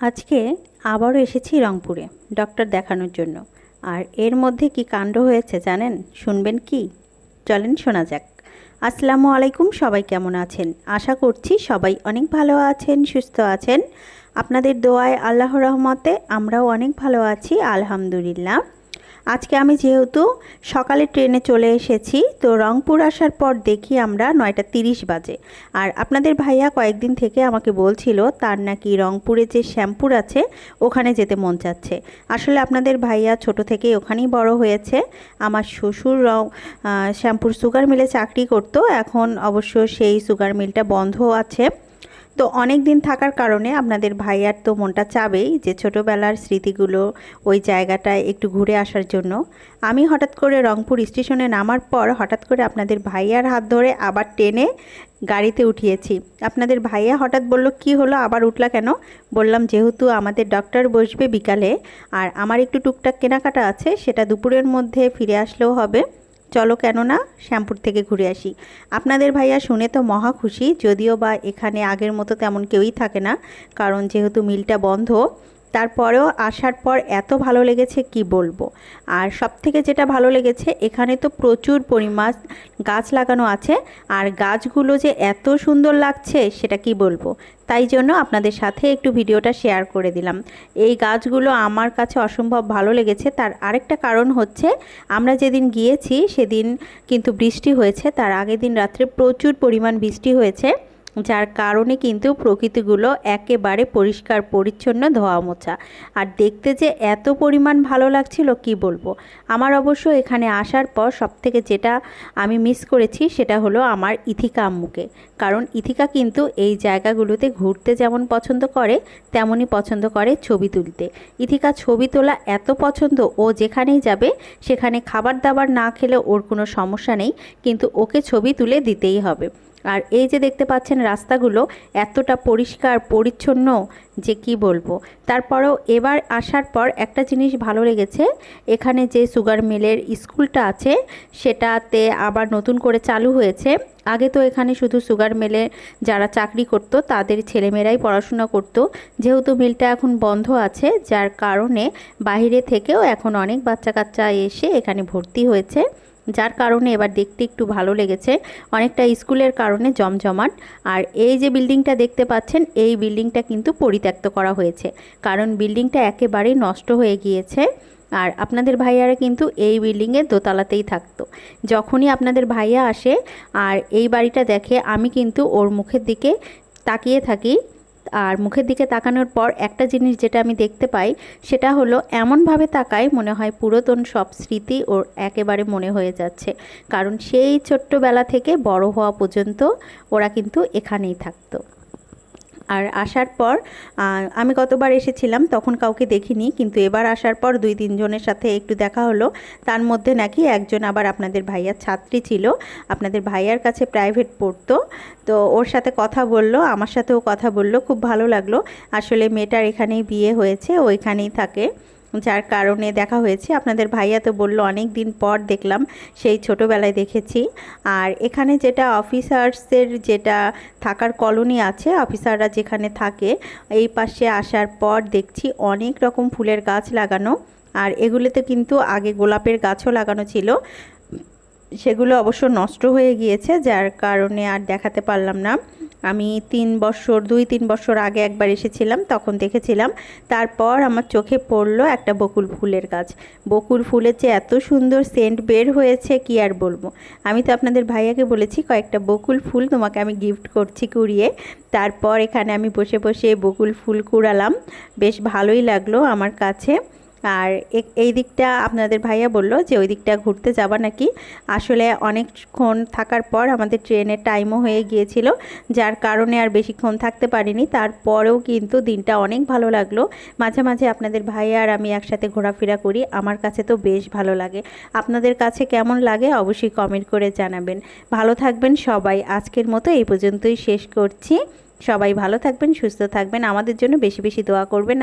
আজকে আবারও এসেছি রংপুরে ডক্টর দেখানোর জন্য। আর এর মধ্যে কি কাণ্ড হয়েছে জানেন? শুনবেন কি? চলেন শোনা যাক। আসসালামু আলাইকুম, সবাই কেমন আছেন? আশা করছি সবাই অনেক ভালো আছেন, সুস্থ আছেন। আপনাদের দোয়ায় আল্লাহ রহমতে আমরাও অনেক ভালো আছি, আলহামদুলিল্লাহ। আজকে আমি যেহেতু সকালে ট্রেনে চলে এসেছি, তো রংপুর আসার পর দেখি আমরা নয়টা তিরিশ বাজে। আর আপনাদের ভাইয়া কয়েকদিন থেকে আমাকে বলছিল, তার নাকি রংপুরে যে শ্যাম্পুর আছে, ওখানে যেতে মন চাচ্ছে। আসলে আপনাদের ভাইয়া ছোট থেকেই ওখানেই বড় হয়েছে। আমার শ্বশুর রং শ্যাম্পুর সুগার মিলে চাকরি করতো, এখন অবশ্য সেই সুগার মিলটা বন্ধ আছে। তো অনেক দিন থাকার কারণে আপনাদের ভাইয়ার তো মনটা চাবেই যে ছোটোবেলার স্মৃতিগুলো ওই জায়গাটায় একটু ঘুরে আসার জন্য। আমি হঠাৎ করে রংপুর স্টেশনে নামার পর হঠাৎ করে আপনাদের ভাইয়ার হাত ধরে আবার টেনে গাড়িতে উঠিয়েছি। আপনাদের ভাইয়া হঠাৎ বলল, কি হলো? আবার উঠলা কেন? বললাম, যেহেতু আমাদের ডক্টর বসবে বিকালে, আর আমার একটু টুকটাক কেনাকাটা আছে, সেটা দুপুরের মধ্যে ফিরে আসলেও হবে। চলো কেননা শ্যামপুর থেকে ঘুরে আসি। আপনাদের ভাইয়া শুনে তো মহা খুশি, যদিও বা এখানে আগের মতো তেমন কেউই থাকে না, কারণ যেহেতু মিলটা বন্ধ তারপরেও আসার পর এত ভালো লেগেছে কি বলব? আর সব থেকে যেটা ভালো লেগেছে, এখানে তো প্রচুর পরিমাণ গাছ লাগানো আছে। আর গাছগুলো যে এত সুন্দর লাগছে, সেটা কি বলব? তাই জন্য আপনাদের সাথে একটু ভিডিওটা শেয়ার করে দিলাম। এই গাছগুলো আমার কাছে অসম্ভব ভালো লেগেছে। তার আরেকটা কারণ হচ্ছে, আমরা যেদিন গিয়েছি, সেদিন কিন্তু বৃষ্টি হয়েছে। তার আগের দিন রাত্রে প্রচুর পরিমাণ বৃষ্টি হয়েছে। যার কারণে কিন্তু প্রকৃতিগুলো একেবারে পরিষ্কার, পরিচ্ছন্ন ধোয়া মোছা আর দেখতে যে এত পরিমাণ ভালো লাগছিল, কি বলব? আমার অবশ্য এখানে আসার পর সবথেকে যেটা আমি মিস করেছি, সেটা হলো আমার ইথিকা আম্মুকে। কারণ ইথিকা কিন্তু এই জায়গাগুলোতে ঘুরতে যেমন পছন্দ করে, তেমনই পছন্দ করে ছবি তুলতে। ইথিকা ছবি তোলা এত পছন্দ, ও যেখানেই যাবে, সেখানে খাবার দাবার না খেলে ওর কোনো সমস্যা নেই, কিন্তু ওকে ছবি তুলে দিতেই হবে। আর এই যে দেখতে পাচ্ছেন রাস্তাগুলো এতটা পরিষ্কার, পরিচ্ছন্ন যে কি বলব। তারপরেও এবার আসার পর একটা জিনিস ভালো লেগেছে, এখানে যে সুগার মিলের স্কুলটা আছে, সেটাতে আবার নতুন করে চালু হয়েছে। আগে তো এখানে শুধু সুগার মিলে যারা চাকরি করত, তাদের ছেলেমেয়েরাই পড়াশোনা করত। যেহেতু মিলটা এখন বন্ধ আছে, যার কারণে বাইরে থেকেও এখন অনেক বাচ্চা কাচ্চা এসে এখানে ভর্তি হয়েছে। যার কারণে এবার দেখতে একটু ভালো লেগেছে, অনেকটা স্কুলের কারণে জমজমাট। আর এই যে বিল্ডিংটা দেখতে পাচ্ছেন, এই বিল্ডিংটা কিন্তু পরিত্যক্ত করা হয়েছে, কারণ বিল্ডিংটা একেবারেই নষ্ট হয়ে গিয়েছে। আর আপনাদের ভাইয়ারা কিন্তু এই বিল্ডিংয়ের দোতলাতেই থাকতো। যখনই আপনাদের ভাইয়া আসে, আর এই বাড়িটা দেখে, আমি কিন্তু ওর মুখের দিকে তাকিয়ে থাকি আর মুখের দিকে তাকানোর পর একটা জিনিস যেটা আমি দেখতে পাই, সেটা হলো এমনভাবে তাকায় মনে হয় পুরাতন সব স্মৃতি ওর একেবারে মনে হয়ে যাচ্ছে। কারণ সেই ছোট্টবেলা থেকে বড় হওয়া পর্যন্ত ওরা কিন্তু এখানেই থাকতো। আর আসার পর আমি কতবার এসেছিলাম তখন কাউকে দেখিনি, কিন্তু এবার আসার পর দুই তিনজনের সাথে একটু দেখা হলো। তার মধ্যে নাকি একজন আবার আপনাদের ভাইয়ার ছাত্রী ছিল। আপনাদের ভাইয়ার কাছে প্রাইভেট পড়তো। তো ওর সাথে কথা বলল, আমার সাথেও কথা বলল, খুব ভালো লাগল। আসলে মেয়েটার এখানেই বিয়ে হয়েছে ওইখানেই থাকে। যার কারণে দেখা হয়েছে। আপনাদের ভাইয়া তো বলল, অনেক দিন পর দেখলাম, সেই ছোটোবেলায় দেখেছি। আর এখানে যেটা অফিসার্সের যেটা থাকার কলোনি আছে, অফিসাররা যেখানে থাকে, এই পাশে আসার পর দেখছি অনেক রকম ফুলের গাছ লাগানো। আর এগুলোতে কিন্তু আগে গোলাপের গাছও লাগানো ছিল। সেগুলো অবশ্য নষ্ট হয়ে গিয়েছে, যার কারণে আর দেখাতে পারলাম না। আমি তিন বছর, দুই, তিন বছর আগে একবার এসেছিলাম, তখন দেখেছিলাম। তারপর আমার চোখে পড়ল একটা বকুল ফুলের গাছ। বকুল ফুলের যে এত সুন্দর সেন্ট বের হয়েছে, কি আর বলব? আমি তো আপনাদের ভাইয়াকে বলেছি, কয়েকটা বকুল ফুল তোমাকে আমি গিফট করছি কুড়িয়ে। তারপর এখানে আমি বসে বসে বকুল ফুল কুড়ালাম। বেশ ভালোই লাগল আমার কাছে। আর এই দিকটা আপনাদের ভাইয়া বলল যে ওই দিকটা ঘুরতে যাবা নাকি? আসলে অনেকক্ষণ থাকার পর আমাদের ট্রেনের টাইমও হয়ে গিয়েছিল, যার কারণে আর বেশিক্ষণ থাকতে পারিনি। তারপরেও কিন্তু দিনটা অনেক ভালো লাগল। মাঝে মাঝে আপনাদের ভাইয়া আর আমি একসাথে ঘোরাফেরা করি, আমার কাছে তো বেশ ভালো লাগে। আপনাদের কাছে কেমন লাগে অবশ্যই কমেন্ট করে জানাবেন। ভালো থাকবেন সবাই। আজকের মতো এই পর্যন্তই শেষ করছি। সবাই ভালো থাকবেন, সুস্থ থাকবেন। আমাদের জন্য বেশি বেশি দোয়া করবেন।